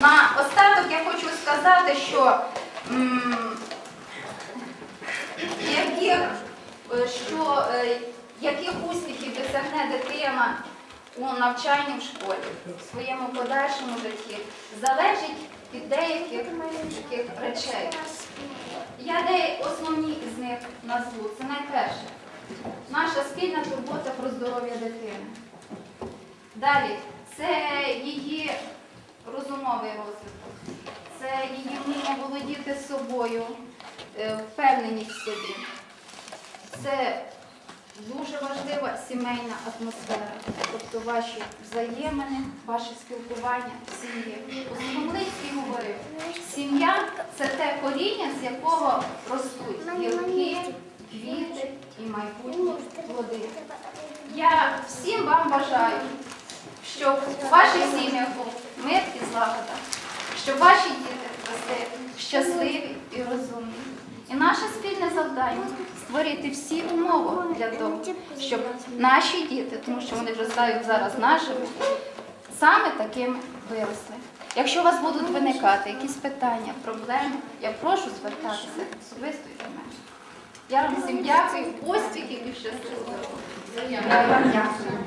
На остаток я хочу сказати, що яких, е, що, е, яких успіхів досягне дитина у навчанні в школі в своєму подальшому житті, залежить від деяких таких речей. Я де основні з них назву. Це найперше. Наша спільна турбота про здоров'я дитини. Далі, це її розумовий розвиток, це її вміння володіти собою, е, впевненість в собі. Це дуже важлива сімейна атмосфера, тобто ваші взаємини, ваше спілкування в сім'ї. Основницький говорив, сім'я це те коріння, з якого ростуть гілки, квіти і майбутні плоди. Я всім вам бажаю, щоб у ваших сім'ях був мир і злагода, щоб ваші діти росли щасливі і розумні. І наше спільне завдання створити всі умови для того, щоб наші діти, тому що вони вже стають зараз нашими, саме такими виросли. Якщо у вас будуть виникати якісь питання, проблеми, я прошу звертатися особисто до мене. Я вам всім дякую, успіхів і щасливого. Я вам дякую.